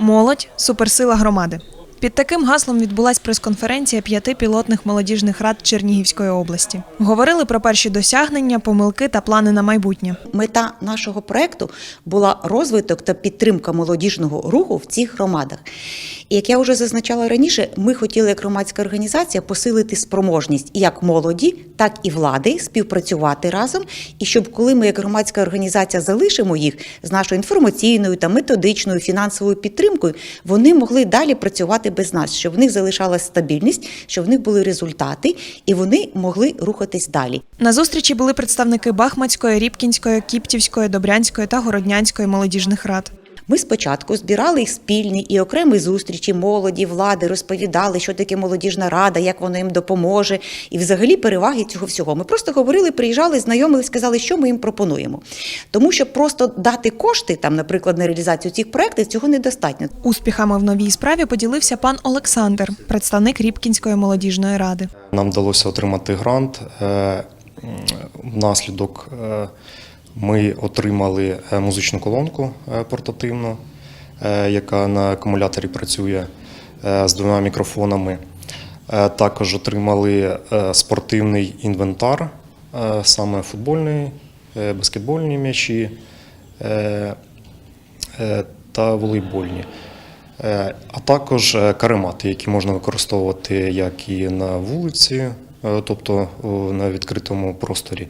Молодь суперсила громади. Під таким гаслом відбулась прес-конференція п'яти пілотних молодіжних рад Чернігівської області. Говорили про перші досягнення, помилки та плани на майбутнє. Мета нашого проекту була розвиток та підтримка молодіжного руху в цих громадах. І як я вже зазначала раніше, ми хотіли як громадська організація посилити спроможність як молоді, так і влади співпрацювати разом. І щоб коли ми як громадська організація залишимо їх з нашою інформаційною та методичною фінансовою підтримкою, вони могли далі працювати без нас, щоб в них залишалась стабільність, щоб в них були результати, і вони могли рухатись далі. На зустрічі були представники Бахмацької, Рібкінської, Кіптівської, Добрянської та Городнянської молодіжних рад. Ми спочатку збирали їх спільні і окремі зустрічі молоді, влади, розповідали, що таке молодіжна рада, як вона їм допоможе, і взагалі переваги цього всього. Ми просто говорили, приїжджали, знайомились, сказали, що ми їм пропонуємо. Тому що просто дати кошти, там, наприклад, на реалізацію цих проєктів, цього недостатньо. Успіхами в новій справі поділився пан Олександр, представник Рібкінської молодіжної ради. Нам вдалося отримати грант. Е, Внаслідок е, ми отримали е, музичну колонку е, портативну, е, яка на акумуляторі працює з двома мікрофонами. Також отримали спортивний інвентар, саме футбольний, баскетбольні м'ячі та волейбольні. А також каремати, які можна використовувати як і на вулиці, тобто на відкритому просторі,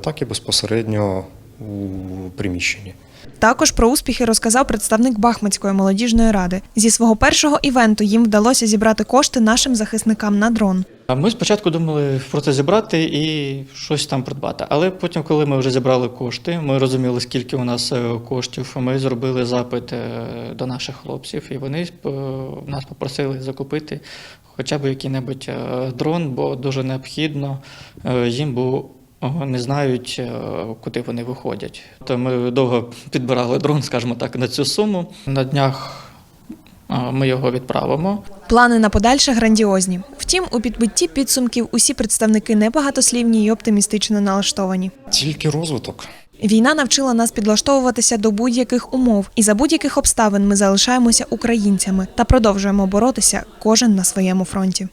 так і безпосередньо у приміщенні. Також про успіхи розказав представник Бахмацької молодіжної ради. Зі свого першого івенту їм вдалося зібрати кошти нашим захисникам на дрон. Ми спочатку думали про це зібрати і щось там придбати. Але потім, коли ми вже зібрали кошти, ми розуміли, скільки у нас е, коштів. Ми зробили запит е, до наших хлопців, і вони е, нас попросили закупити хоча б який-небудь дрон, бо дуже необхідно їм, бо е, не знають, е, куди вони виходять. То ми довго підбирали дрон, скажімо так, на цю суму. На днях е, ми його відправимо. Плани на подальше грандіозні. Втім, у підбитті підсумків усі представники небагатослівні й оптимістично налаштовані. Тільки розвиток. Війна навчила нас підлаштовуватися до будь-яких умов, і за будь-яких обставин ми залишаємося українцями та продовжуємо боротися кожен на своєму фронті.